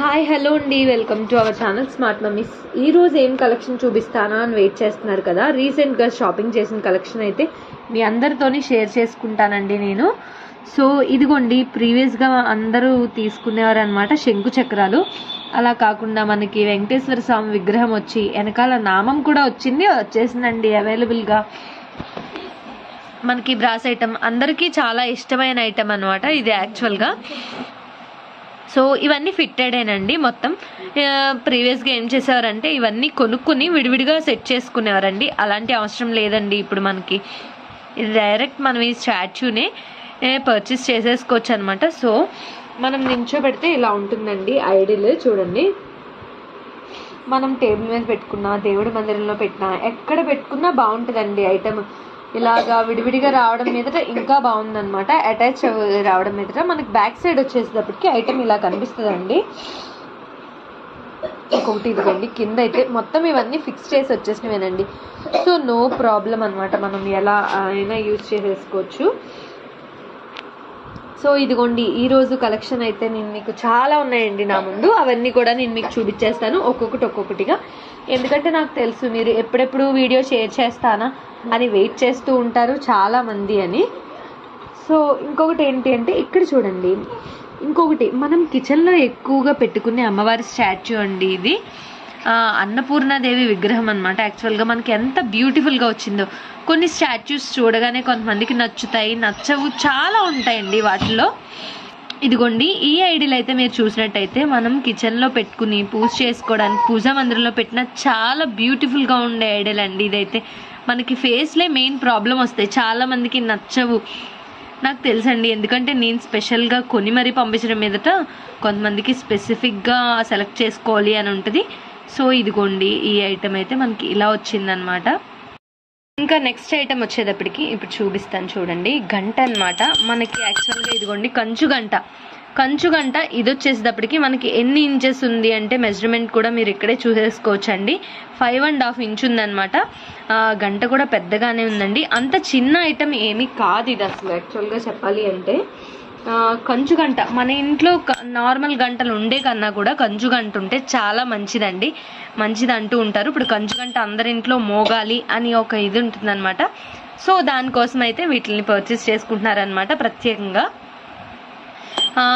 Hi hello అండి. Welcome to our channel smart mummies ఈ రోజు ఏం కలెక్షన్ చూపిస్తానా అని వెయిట్ చేస్తున్నారు కదా. రీసెంట్గా షాపింగ్ చేసిన కలెక్షన్ అయితే మీ అందరితోని షేర్ చేసుకుంటానండి నేను. సో ఇదిగోండి ప్రీవియస్గా అందరూ తీసుకునేవారు అనమాట శంకు చక్రాలు. అలా కాకుండా మనకి వెంకటేశ్వర స్వామి విగ్రహం వచ్చి వెనకాల నామం కూడా వచ్చింది వచ్చేసిందండి అవైలబుల్గా మనకి బ్రాస్ ఐటమ్ అందరికీ చాలా ఇష్టమైన ఐటమ్ అనమాట ఇది యాక్చువల్గా సో ఇవన్నీ ఫిట్టెడేనండి. మొత్తం ప్రీవియస్గా ఏం చేసేవారంటే ఇవన్నీ కొనుక్కుని విడివిడిగా సెట్ చేసుకునేవారండి. అలాంటి అవసరం లేదండి ఇప్పుడు మనకి. ఇది డైరెక్ట్ మనం ఈ స్టాచ్యూనే పర్చేస్ చేసేసుకోవచ్చు అనమాట సో మనం నించోబెడితే ఇలా ఉంటుందండి ఐడిల్. చూడండి. మనం టేబుల్ మీద పెట్టుకున్నా దేవుడి మందిరంలో పెట్టినా ఎక్కడ పెట్టుకున్నా బాగుంటుందండి ఐటమ్. ఇలాగా విడివిడిగా రావడం మీదట ఇంకా బాగుందనమాట అటాచ్ రావడం మీదట మనకి బ్యాక్ సైడ్ వచ్చేసేటప్పటికి ఐటమ్ ఇలా కనిపిస్తుందండి. ఇంకొకటి ఇదిగోండి కింద అయితే మొత్తం ఇవన్నీ ఫిక్స్ చేసి వచ్చేసినవేనండి. సో నో ప్రాబ్లం అనమాట మనం ఎలా అయినా యూజ్ చేసేసుకోవచ్చు. సో ఇదిగోండి ఈ రోజు కలెక్షన్ అయితే నేను మీకు చాలా ఉన్నాయండి నా ముందు. అవన్నీ కూడా నేను మీకు చూపించేస్తాను ఒక్కొక్కటి ఒక్కొక్కటిగా. ఎందుకంటే నాకు తెలుసు మీరు ఎప్పుడెప్పుడు వీడియో షేర్ చేస్తానా అని వెయిట్ చేస్తూ ఉంటారు చాలా మంది అని. సో ఇంకొకటి ఏంటి అంటే ఇక్కడ చూడండి. ఇంకొకటి మనం కిచెన్లో ఎక్కువగా పెట్టుకునే అమ్మవారి స్టాచ్యూ అండి ఇది. అన్నపూర్ణాదేవి విగ్రహం అనమాట యాక్చువల్గా మనకి ఎంత బ్యూటిఫుల్గా వచ్చిందో. కొన్ని స్టాచ్యూస్ చూడగానే కొంతమందికి నచ్చుతాయి నచ్చవు చాలా ఉంటాయండి వాటిలో ఇదిగోండి ఈ ఐడియలు అయితే మీరు చూసినట్టయితే మనం కిచెన్లో పెట్టుకుని పూజ చేసుకోవడానికి పూజా మందిరంలో పెట్టిన చాలా బ్యూటిఫుల్గా ఉండే ఐడియల్ అండి ఇదైతే. మనకి ఫేస్లే మెయిన్ ప్రాబ్లం వస్తాయి. చాలామందికి నచ్చవు. నాకు తెలుసండి ఎందుకంటే నేను స్పెషల్గా కొని మరీ పంపించడం మీదట కొంతమందికి స్పెసిఫిక్గా సెలెక్ట్ చేసుకోవాలి అని ఉంటుంది. సో ఇదిగోండి ఈ ఐటెం అయితే మనకి ఇలా వచ్చిందనమాట. ఇంకా నెక్స్ట్ ఐటమ్ వచ్చేటప్పటికి ఇప్పుడు చూపిస్తాను చూడండి. గంట అన్నమాట. మనకి యాక్చువల్గా ఇదిగోండి కంచు గంట. కంచు గంట ఇది వచ్చేసేటప్పటికి మనకి ఎన్ని ఇంచెస్ ఉంది అంటే మెజర్మెంట్ కూడా మీరు ఇక్కడే చూసేసుకోవచ్చు అండి ఫైవ్ అండ్ హాఫ్ ఇంచ్ ఉందన్నమాట గంట కూడా పెద్దగానే ఉందండి. అంత చిన్న ఐటమ్ ఏమీ కాదు ఇది అసలు యాక్చువల్గా చెప్పాలి అంటే. కంచు గంట. మన ఇంట్లో క- నార్మల్ గంటలు ఉండే కన్నా కూడా కంచు గంట ఉంటే చాలా మంచిదండి. మంచిది అంటూ ఉంటారు. ఇప్పుడు కంచు గంట అందరి ఇంట్లో మోగాలి అని ఒక ఇది ఉంటుందన్నమాట. సో దానికోసం అయితే వీటిని పర్చేస్ చేసుకుంటున్నారనమాట ప్రత్యేకంగా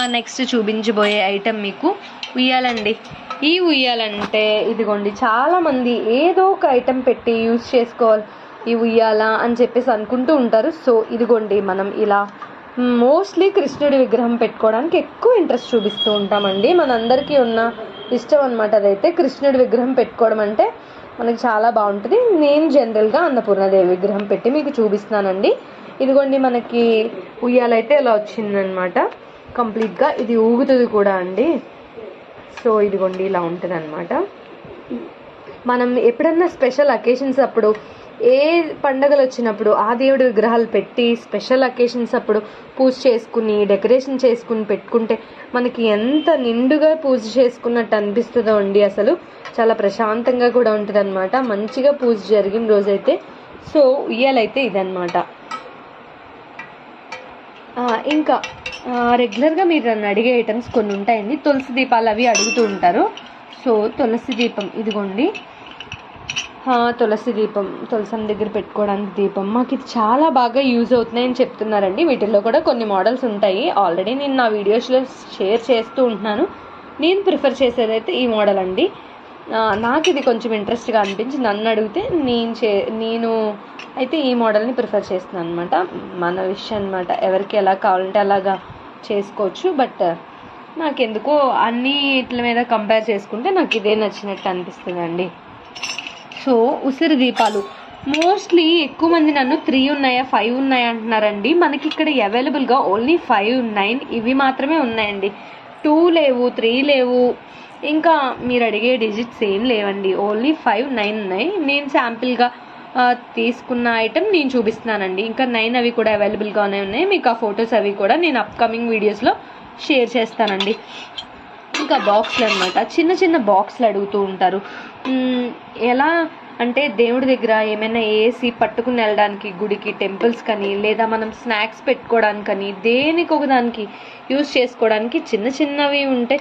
నెక్స్ట్ చూపించబోయే ఐటెం మీకు ఉయ్యాలండి. ఈ ఉయ్యాలంటే ఇదిగోండి చాలామంది ఏదో ఒక ఐటెం పెట్టి యూజ్ చేసుకోవాలి. ఈ ఉయ్యాల అని చెప్పేసి అనుకుంటూ ఉంటారు. సో ఇదిగోండి మనం ఇలా మోస్ట్లీ కృష్ణుడి విగ్రహం పెట్టుకోవడానికి ఎక్కువ ఇంట్రెస్ట్ చూపిస్తూ ఉంటామండి. మనందరికీ ఉన్న ఇష్టం అనమాట అదైతే కృష్ణుడి విగ్రహం పెట్టుకోవడం అంటే మనకి చాలా బాగుంటుంది. నేను జనరల్గా అన్నపూర్ణదేవి విగ్రహం పెట్టి మీకు చూపిస్తున్నానండి. ఇదిగోండి మనకి ఉయ్యాలైతే ఇలా వచ్చిందనమాట కంప్లీట్గా ఇది ఊగుతుంది కూడా అండి. సో ఇదిగోండి ఇలా ఉంటుంది అనమాట మనం ఎప్పుడన్నా స్పెషల్ అకేషన్స్ అప్పుడు ఏ పండగలు వచ్చినప్పుడు ఆ దేవుడి విగ్రహాలు పెట్టి స్పెషల్ అకేషన్స్ అప్పుడు పూజ చేసుకుని డెకరేషన్ చేసుకుని పెట్టుకుంటే మనకి ఎంత నిండుగా పూజ చేసుకున్నట్టు అనిపిస్తుందో అండి అసలు. చాలా ప్రశాంతంగా కూడా ఉంటుంది అనమాట మంచిగా పూజ జరిగిన రోజైతే. సో ఉయ్యాలైతే ఇదన్నమాట. ఇంకా రెగ్యులర్గా మీరు నన్ను అడిగే ఐటమ్స్ కొన్ని ఉంటాయండి తులసి దీపాలు అవి అడుగుతూ ఉంటారు. సో తులసి దీపం ఇదిగోండి. తులసి దీపం తులసం దగ్గర పెట్టుకోవడానికి దీపం. మాకు ఇది చాలా బాగా యూజ్ అవుతున్నాయని చెప్తున్నారండి. వీటిల్లో కూడా కొన్ని మోడల్స్ ఉంటాయి. ఆల్రెడీ నేను నా వీడియోస్లో షేర్ చేస్తూ ఉంటున్నాను. నేను ప్రిఫర్ చేసేదైతే ఈ మోడల్ అండి. నాకు ఇది కొంచెం ఇంట్రెస్ట్గా అనిపించి నన్ను అడిగితే నేను చే నేను అయితే ఈ మోడల్ని ప్రిఫర్ చేస్తున్నాను అనమాట మన విషయం అనమాట ఎవరికి ఎలా కావాలంటే అలాగా చేసుకోవచ్చు. బట్ నాకెందుకో అన్ని మీద కంపేర్ చేసుకుంటే నాకు ఇదే నచ్చినట్టు అనిపిస్తుందండి. సో ఉసిరి దీపాలు. మోస్ట్లీ ఎక్కువ మంది నన్ను త్రీ ఉన్నాయా ఫైవ్ ఉన్నాయా అంటున్నారండి. మనకి ఇక్కడ అవైలబుల్గా ఓన్లీ ఫైవ్ నైన్ ఇవి మాత్రమే ఉన్నాయండి. టూ లేవు త్రీ లేవు. ఇంకా మీరు అడిగే డిజిట్స్ ఏం లేవండి. ఓన్లీ ఫైవ్ నైన్ ఉన్నాయి. నేను శాంపిల్గా తీసుకున్న ఐటెం నేను చూపిస్తున్నానండి. ఇంకా నైన్ అవి కూడా అవైలబుల్గానే ఉన్నాయి. మీకు ఆ ఫొటోస్ అవి కూడా నేను అప్కమింగ్ వీడియోస్లో షేర్ చేస్తానండి. ఇంకా బాక్స్లు అనమాట చిన్న చిన్న బాక్స్లు అడుగుతూ ఉంటారు. ఎలా అంటే దేవుడి దగ్గర ఏమైనా వేసి పట్టుకుని వెళ్ళడానికి గుడికి టెంపుల్స్ కానీ లేదా మనం స్నాక్స్ పెట్టుకోవడానికని దేనికి ఒకదానికి యూజ్ యూస్ చేసుకోవడానికి చిన్న చిన్నవి ఉంటే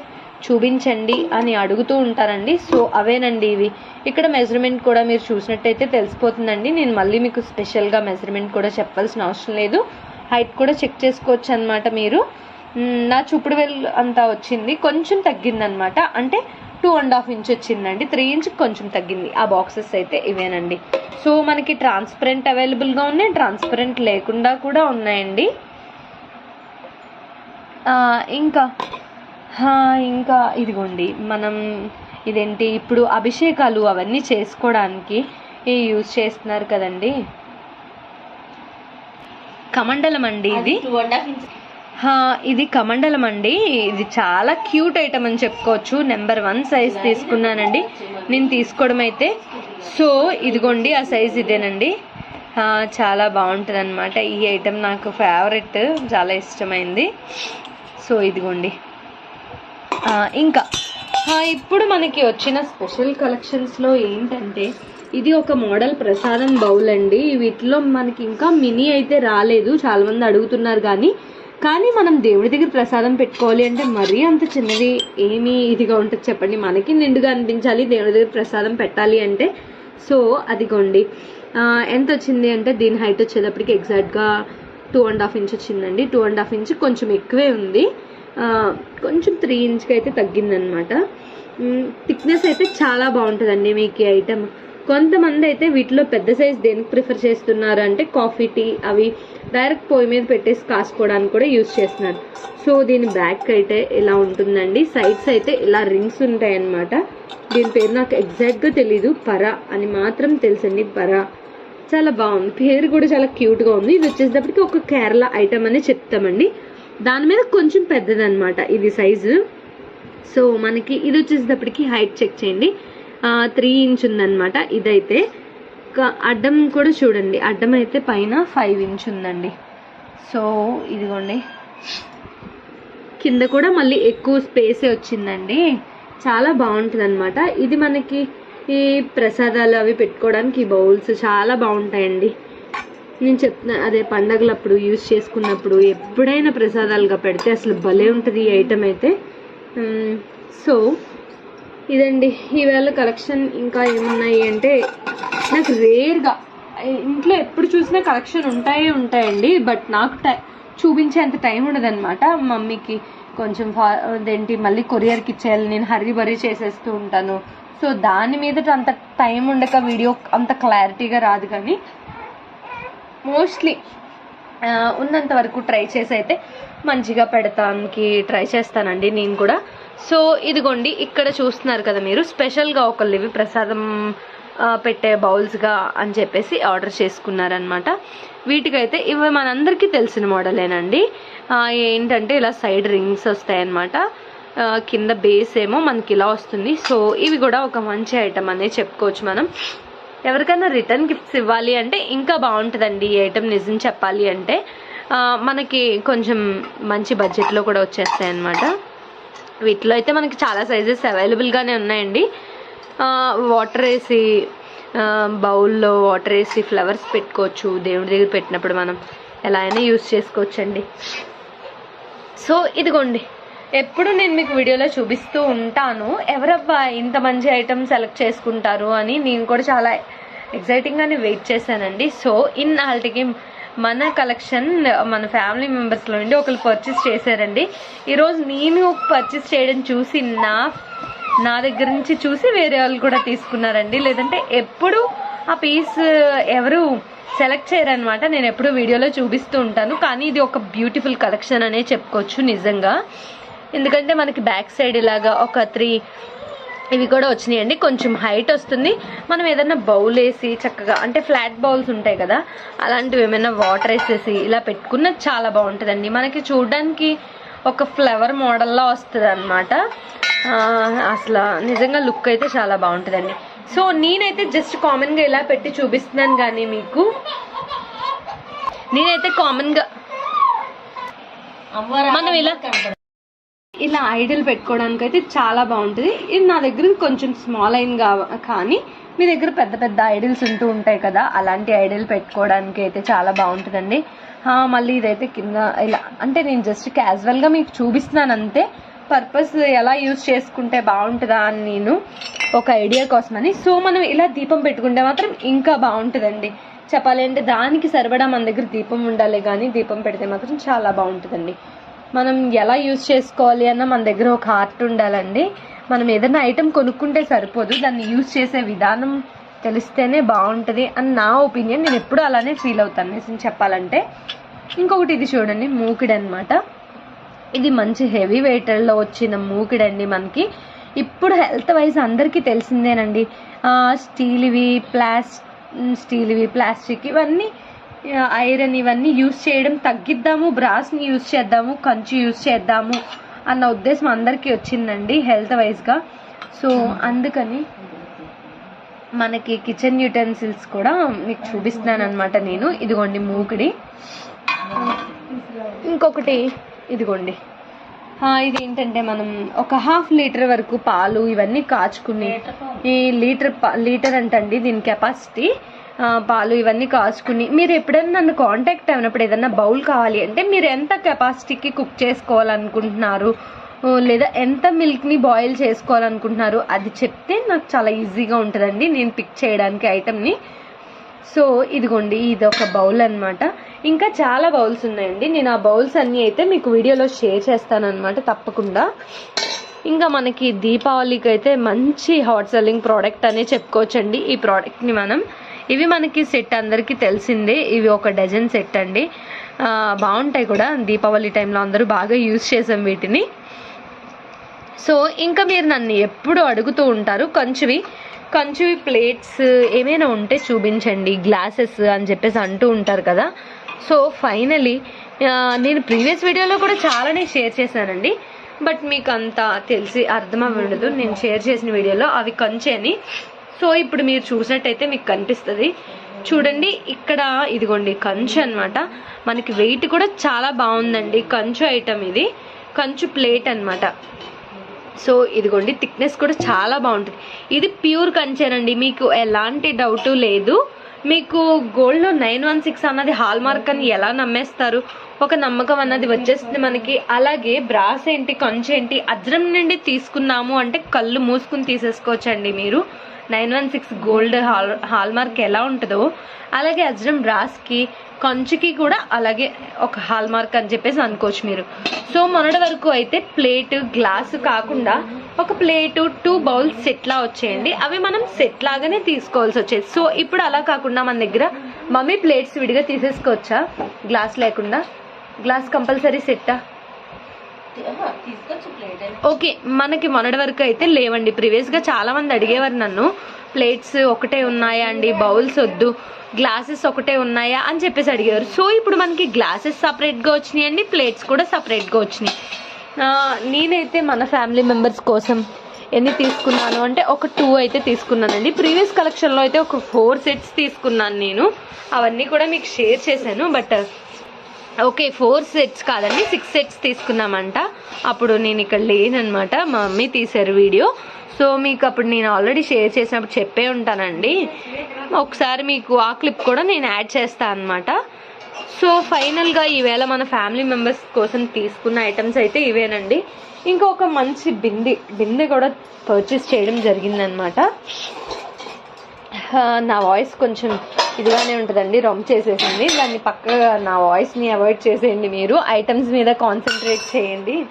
చూపించండి అని అడుగుతూ ఉంటారండి. సో అవేనండి ఇవి. ఇక్కడ మెజర్మెంట్ కూడా మీరు చూసినట్టయితే తెలిసిపోతుందండి. నేను మళ్ళీ మీకు స్పెషల్గా మెజర్మెంట్ కూడా చెప్పాల్సిన అవసరం లేదు. హైట్ కూడా చెక్ చేసుకోవచ్చు అనమాట మీరు నా చూపుడు వెల్ అంతా వచ్చింది. కొంచెం తగ్గిందనమాట అంటే టూ అండ్ హాఫ్ ఇంచ్ వచ్చిందండి. త్రీ ఇంచ్ కొంచెం తగ్గింది. ఆ బాక్సెస్ అయితే ఇవేనండి. సో మనకి ట్రాన్స్పరెంట్ అవైలబుల్గా ఉన్నాయి ట్రాన్స్పరెంట్ లేకుండా కూడా ఉన్నాయండి. ఇంకా ఇంకా ఇదిగోండి. మనం ఇదేంటి ఇప్పుడు అభిషేకాలు అవన్నీ చేసుకోవడానికి యూజ్ చేస్తున్నారు కదండి. కమండలం అండి ఇది. టూ అండ్ హాఫ్ ఇంచ్ ఇది కమండలం అండి. ఇది చాలా క్యూట్ ఐటమ్ అని చెప్పుకోవచ్చు. నెంబర్ వన్ సైజ్ తీసుకున్నానండి. నేను తీసుకోవడం అయితే సో ఇదిగోండి ఆ సైజ్ ఇదేనండి. చాలా బాగుంటుంది అనమాట ఈ ఐటమ్ నాకు ఫేవరెట్. చాలా ఇష్టమైంది. సో ఇదిగోండి. ఇంకా. ఇప్పుడు మనకి వచ్చిన స్పెషల్ కలెక్షన్స్లో ఏంటంటే ఇది ఒక మోడల్ ప్రసాదం బౌల్ అండి. వీటిలో మనకి ఇంకా మినీ అయితే రాలేదు. చాలామంది అడుగుతున్నారు కానీ కానీ మనం దేవుడి దగ్గర ప్రసాదం పెట్టుకోవాలి అంటే మరీ అంత చిన్నది ఏమి ఇదిగా ఉంటుంది చెప్పండి. మనకి నిండుగా అనిపించాలి దేవుడి దగ్గర ప్రసాదం పెట్టాలి అంటే. సో అదిగోండి. ఎంత వచ్చింది అంటే దీని హైట్ వచ్చేటప్పటికి ఎగ్జాక్ట్గా టూ అండ్ హాఫ్ ఇంచ్ వచ్చిందండి. టూ అండ్ హాఫ్ ఇంచ్ కొంచెం ఎక్కువే ఉంది. కొంచెం త్రీ ఇంచ్కి అయితే తగ్గిందనమాట థిక్నెస్ అయితే చాలా బాగుంటుందండి మీకు ఈ ఐటమ్ కొంతమంది అయితే వీటిలో పెద్ద సైజ్ దేనికి ప్రిఫర్ చేస్తున్నారు అంటే కాఫీ టీ అవి డైరెక్ట్ పొయ్యి మీద పెట్టేసి కాసుకోవడానికి కూడా యూజ్ చేస్తున్నారు. సో దీని బ్యాక్ అయితే ఇలా ఉంటుందండి. సైడ్స్ అయితే ఇలా రింగ్స్ ఉంటాయి అన్నమాట. దీని పేరు నాకు ఎగ్జాక్ట్గా తెలీదు. పర అని మాత్రం తెలుసండి. పర. చాలా బాగుంది. పేరు కూడా చాలా క్యూట్గా ఉంది. ఇది వచ్చేటప్పటికి ఒక కేరళ ఐటమ్ అని చెప్తామండి. దాని మీద కొంచెం పెద్దదనమాట ఇది సైజు సో మనకి ఇది వచ్చేటప్పటికి హైట్ చెక్ చేయండి. త్రీ ఇంచ్ ఉందన్నమాట. ఇదైతే అడ్డం కూడా చూడండి. అడ్డం అయితే పైన ఫైవ్ ఇంచ్ ఉందండి. సో ఇదిగోండి. కింద కూడా మళ్ళీ ఎక్కువ స్పేసే వచ్చిందండి. చాలా బాగుంటుంది అనమాట ఇది మనకి ఈ ప్రసాదాలు అవి పెట్టుకోవడానికి బౌల్స్ చాలా బాగుంటాయండి. నేను చెప్తున్నా అదే పండగలప్పుడు యూజ్ చేసుకున్నప్పుడు ఎప్పుడైనా ప్రసాదాలుగా పెడితే అసలు భలే ఉంటుంది ఈ ఐటమ్ అయితే. సో ఇదండి. ఈవేళ కలెక్షన్ ఇంకా ఏమున్నాయి అంటే నాకు రేర్గా ఇంట్లో ఎప్పుడు చూసినా కలెక్షన్ ఉంటాయే ఉంటాయండి బట్ నాకు టై చూపించేంత టైం ఉండదన్నమాట. మమ్మీకి కొంచెం ఫా అదేంటి మళ్ళీ కొరియర్కి ఇచ్చేయాలి నేను హర్రీ బరీ చేసేస్తూ ఉంటాను. సో దాని మీద అంత టైం ఉండక వీడియో అంత క్లారిటీగా రాదు కానీ మోస్ట్లీ ఉన్నంత వరకు ట్రై చేసి అయితే మంచిగా పెడతానికి ట్రై చేస్తానండి నేను కూడా. సో ఇదిగోండి ఇక్కడ చూస్తున్నారు కదా మీరు స్పెషల్గా ఒకళ్ళు ఇవి ప్రసాదం పెట్టే బౌల్స్గా అని చెప్పేసి ఆర్డర్ చేసుకున్నారనమాట వీటికైతే ఇవి మనందరికీ తెలిసిన మోడలేనండి. ఏంటంటే ఇలా సైడ్ రింగ్స్ వస్తాయన్నమాట. కింద బేస్ ఏమో మనకి ఇలా వస్తుంది. సో ఇవి కూడా ఒక మంచి ఐటమ్ అనేది చెప్పుకోవచ్చు మనం. ఎవరికైనా రిటర్న్ గిఫ్ట్స్ ఇవ్వాలి అంటే ఇంకా బాగుంటుందండి ఈ ఐటమ్ నిజం చెప్పాలి అంటే. మనకి కొంచెం మంచి బడ్జెట్లో కూడా వచ్చేస్తాయి అన్నమాట వీటిలో అయితే మనకి చాలా సైజెస్ అవైలబుల్గానే ఉన్నాయండి. వాటర్ వేసి బౌల్లో వాటర్ వేసి ఫ్లవర్స్ పెట్టుకోవచ్చు. దేవుడి దగ్గర పెట్టినప్పుడు మనం ఎలా అయినా యూస్ చేసుకోవచ్చండి. సో ఇదిగోండి. ఎప్పుడు నేను మీకు వీడియోలో చూపిస్తూ ఉంటాను. ఎవరబ్బా ఇంత మంచి ఐటమ్ సెలెక్ట్ చేసుకుంటారు అని నేను కూడా చాలా ఎగ్జైటింగ్గానే వెయిట్ చేశానండి. సో ఇన్ ఆల్టికి మన కలెక్షన్ మన ఫ్యామిలీ మెంబర్స్లో నుండి ఒకరు పర్చేస్ చేశారండి. ఈరోజు నేను పర్చేస్ చేయడం చూసి నా నా దగ్గర నుంచి చూసి వేరే వాళ్ళు కూడా తీసుకున్నారండి. లేదంటే ఎప్పుడు ఆ పీస్ ఎవరు సెలెక్ట్ చేయరనమాట నేను ఎప్పుడు వీడియోలో చూపిస్తూ ఉంటాను. కానీ ఇది ఒక బ్యూటిఫుల్ కలెక్షన్ అనే చెప్పుకోవచ్చు నిజంగా. ఎందుకంటే మనకి బ్యాక్ సైడ్ ఇలాగా ఒక త్రీ ఇవి కూడా వచ్చినాయండి. కొంచెం హైట్ వస్తుంది. మనం ఏదైనా బౌల్ వేసి చక్కగా అంటే ఫ్లాట్ బౌల్స్ ఉంటాయి కదా అలాంటివి ఏమైనా వాటర్ వేసేసి ఇలా పెట్టుకున్న చాలా బాగుంటుందండి. మనకి చూడడానికి ఒక ఫ్లవర్ మోడల్లా వస్తుంది అనమాట అసలు నిజంగా లుక్ అయితే చాలా బాగుంటుందండి. సో నేనైతే జస్ట్ కామన్గా ఇలా పెట్టి చూపిస్తున్నాను కానీ మీకు. నేనైతే కామన్గా మనం ఇలా ఇలా ఐడియల్ పెట్టుకోవడానికి అయితే చాలా బాగుంటుంది. ఇది నా దగ్గర కొంచెం స్మాల్ అయిన కా- కానీ మీ దగ్గర పెద్ద పెద్ద ఐడియల్స్ ఉంటూ ఉంటాయి కదా అలాంటి ఐడియల్ పెట్టుకోవడానికి అయితే చాలా బాగుంటుందండి. మళ్ళీ ఇదైతే కింద ఇలా అంటే నేను జస్ట్ క్యాజువల్గా మీకు చూపిస్తున్నాను అంతే పర్పస్ ఎలా యూజ్ చేసుకుంటే బాగుంటుందా అని నేను ఒక ఐడియా కోసమని. సో మనం ఇలా దీపం పెట్టుకుంటే మాత్రం ఇంకా బాగుంటుందండి. చెప్పాలి అంటే దానికి సరిపడా మన దగ్గర దీపం ఉండాలి కానీ దీపం పెడితే మాత్రం చాలా బాగుంటుందండి. మనం ఎలా యూజ్ చేసుకోవాలి అన్న మన దగ్గర ఒక ఆర్ట్ ఉండాలండి. మనం ఏదైనా ఐటెం కొనుక్కుంటే సరిపోదు. దాన్ని యూజ్ చేసే విధానం తెలిస్తేనే బాగుంటుంది అని నా ఒపీనియన్ నేను ఎప్పుడూ అలానే ఫీల్ అవుతాను. నిజం చెప్పాలంటే ఇంకొకటి ఇది చూడండి. మూకిడి అనమాట ఇది మంచి హెవీ వెయిటర్లో వచ్చిన మూకిడండి మనకి. ఇప్పుడు హెల్త్ వైజ్ అందరికీ తెలిసిందేనండి. స్టీల్వి ప్లాస్ స్టీల్వి ప్లాస్టిక్ ఇవన్నీ ఐరన్ ఇవన్నీ యూస్ చేయడం తగ్గిద్దాము బ్రాస్ని యూస్ చేద్దాము కంచు యూస్ చేద్దాము అన్న ఉద్దేశం అందరికీ వచ్చిందండి హెల్త్ వైజ్గా సో అందుకని మనకి కిచెన్ యూటెన్సిల్స్ కూడా మీకు చూపిస్తున్నాను అనమాట నేను. ఇదిగోండి మూకుడి. ఇంకొకటి ఇదిగోండి. ఇది ఏంటంటే మనం ఒక హాఫ్ లీటర్ వరకు పాలు ఇవన్నీ కాచుకుని ఈ లీటర్ లీటర్ అంటండి దీని కెపాసిటీ. పాలు ఇవన్నీ కాచుకుని. మీరు ఎప్పుడైనా నన్ను కాంటాక్ట్ అయినప్పుడు ఏదైనా బౌల్ కావాలి అంటే మీరు ఎంత కెపాసిటీకి కుక్ చేసుకోవాలనుకుంటున్నారు? లేదా ఎంత మిల్క్ని బాయిల్ చేసుకోవాలనుకుంటున్నారు? అది చెప్తే నాకు చాలా ఈజీగా ఉంటుందండి. నేను పిక్ చేయడానికి ఐటమ్ని సో ఇదిగోండి ఇది ఒక బౌల్ అన్నమాట. ఇంకా చాలా బౌల్స్ ఉన్నాయండి. నేను ఆ బౌల్స్ అన్నీ అయితే మీకు వీడియోలో షేర్ చేస్తాను అనమాట తప్పకుండా. ఇంకా మనకి దీపావళికి అయితే మంచి హాట్ సెల్లింగ్ ప్రోడక్ట్ అనే చెప్పుకోవచ్చండి. ఈ ప్రోడక్ట్ని మనం ఇవి మనకి సెట్ అందరికీ తెలిసిందే. ఇవి ఒక డజన్ సెట్ అండి. బాగుంటాయి కూడా. దీపావళి టైంలో అందరూ బాగా యూజ్ చేసాం వీటిని. సో ఇంకా మీరు నన్ను ఎప్పుడు అడుగుతూ ఉంటారు కంచువి. కంచువి ప్లేట్స్ ఏమైనా ఉంటే చూపించండి. గ్లాసెస్ అని చెప్పేసి అంటూ ఉంటారు కదా. సో ఫైనలీ నేను ప్రీవియస్ వీడియోలో కూడా చాలానే షేర్ చేశానండి. బట్ మీకు అంత తెలిసి అర్థం అవ్వదు నేను షేర్ చేసిన వీడియోలో అవి కంచె అని. సో ఇప్పుడు మీరు చూసినట్టయితే మీకు కనిపిస్తుంది. చూడండి ఇక్కడ ఇదిగోండి కంచు అనమాట మనకి వెయిట్ కూడా చాలా బాగుందండి. కంచు ఐటమ్ ఇది. కంచు ప్లేట్ అన్నమాట. సో ఇదిగోండి థిక్నెస్ కూడా చాలా బాగుంటుంది. ఇది ప్యూర్ కంచేనండి. మీకు ఎలాంటి డౌట్ లేదు. మీకు గోల్డ్లో నైన్ వన్ సిక్స్ అన్నది హాల్ మార్క్ అని ఎలా నమ్మేస్తారు? ఒక నమ్మకం అన్నది వచ్చేస్తుంది మనకి. అలాగే బ్రాస్ ఏంటి కంచె ఏంటి అజ్రం నుండి తీసుకున్నాము అంటే కళ్ళు మూసుకుని తీసేసుకోవచ్చండి మీరు. Nine one six gold hall hallmark ఎలా ఉంటుందో అలాగే అజ్రం బ్రాస్కి కంచుకి కూడా అలాగే ఒక హాల్ మార్క్ అని చెప్పేసి అనుకోవచ్చు మీరు. సో మొన్నటి వరకు అయితే ప్లేట్ గ్లాసు కాకుండా ఒక ప్లేటు టూ బౌల్స్ సెట్లా వచ్చేయండి. అవి మనం సెట్ లాగానే తీసుకోవాల్సి వచ్చేది. సో ఇప్పుడు అలా కాకుండా మన దగ్గర మమ్మీ ప్లేట్స్ విడిగా తీసేసుకోవచ్చా? గ్లాస్ లేకుండా. గ్లాస్ కంపల్సరీ సెట్టా? ఓకే మనకి మొన్నటి వరకు అయితే లేవండి. ప్రీవియస్గా చాలా మంది అడిగేవారు నన్ను ప్లేట్స్ ఒకటే ఉన్నాయా అండి? బౌల్స్ వద్దు. గ్లాసెస్ ఒకటే ఉన్నాయా? అని చెప్పేసి అడిగేవారు. సో ఇప్పుడు మనకి గ్లాసెస్ సపరేట్గా వచ్చినాయి అండి ప్లేట్స్ కూడా సపరేట్గా వచ్చినాయి. నేనైతే మన ఫ్యామిలీ మెంబర్స్ కోసం ఎన్ని తీసుకున్నాను అంటే ఒక టూ అయితే తీసుకున్నానండి. ప్రీవియస్ కలెక్షన్లో అయితే ఒక ఫోర్ సెట్స్ తీసుకున్నాను నేను. అవన్నీ కూడా మీకు షేర్ చేశాను బట్ ఓకే ఫోర్ సెట్స్ కాదండి సిక్స్ సెట్స్ తీసుకున్నామంట. అప్పుడు నేను ఇక్కడ లేననమాట మా మమ్మీ తీశారు వీడియో. సో మీకు అప్పుడు నేను ఆల్రెడీ షేర్ చేసినప్పుడు చెప్పే ఉంటానండి. ఒకసారి మీకు ఆ క్లిప్ కూడా నేను యాడ్ చేస్తాను అనమాట సో ఫైనల్గా ఈవేళ మన ఫ్యామిలీ మెంబర్స్ కోసం తీసుకున్న ఐటమ్స్ అయితే ఇవేనండి. ఇంకొక మంచి బిందె బిందె కూడా పర్చేస్ చేయడం జరిగిందనమాట నా వాయిస్ కొంచెం ఇదిగానే ఉంటుందండి రమ్ చేసేసింది. దాన్ని పక్కగా నా వాయిస్ని అవాయిడ్ చేసేయండి మీరు. ఐటమ్స్ మీద కాన్సన్ట్రేట్ చేయండి.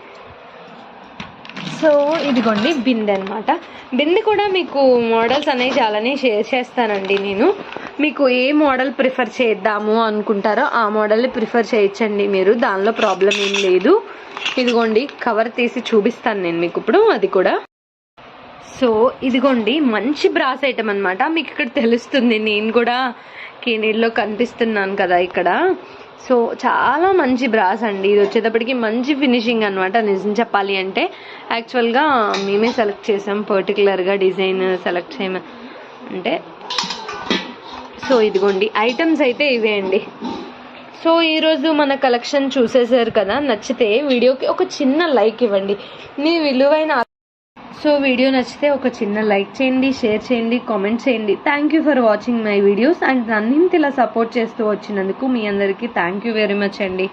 సో ఇదిగోండి బిందె అనమాట బిందె కూడా మీకు మోడల్స్ అనేవి చాలానే షేర్ చేస్తానండి నేను. మీకు ఏ మోడల్ ప్రిఫర్ చేద్దాము అనుకుంటారో ఆ మోడల్ని ప్రిఫర్ చేయొచ్చండి మీరు. దానిలో ప్రాబ్లం ఏం లేదు. ఇదిగోండి కవర్ తీసి చూపిస్తాను నేను మీకు ఇప్పుడు. అది కూడా. సో ఇదిగోండి మంచి బ్రాస్ ఐటమ్ అనమాట మీకు ఇక్కడ తెలుస్తుంది నేను కూడా కేనీడ్లో కనిపిస్తున్నాను కదా ఇక్కడ. సో చాలా మంచి బ్రాస్ అండి. ఇది వచ్చేటప్పటికి మంచి ఫినిషింగ్ అనమాట నిజం చెప్పాలి అంటే. యాక్చువల్గా మేమే సెలెక్ట్ చేసాం పర్టికులర్గా డిజైన్ సెలెక్ట్ చేయమ అంటే. సో ఇదిగోండి ఐటమ్స్ అయితే ఇవే అండి. సో ఈరోజు మన కలెక్షన్ చూసేసారు కదా నచ్చితే వీడియోకి ఒక చిన్న లైక్ ఇవ్వండి. మీ విలువైన సో వీడియో నచ్చితే ఒక చిన్న లైక్ చేయండి షేర్ చేయండి కామెంట్ చేయండి. Thank you for watching my videos and నన్ను ఇంత ఇలా సపోర్ట్ చేస్తూ వచ్చినందుకు మీ అందరికీ థ్యాంక్ యూ వెరీ మచ్ అండి.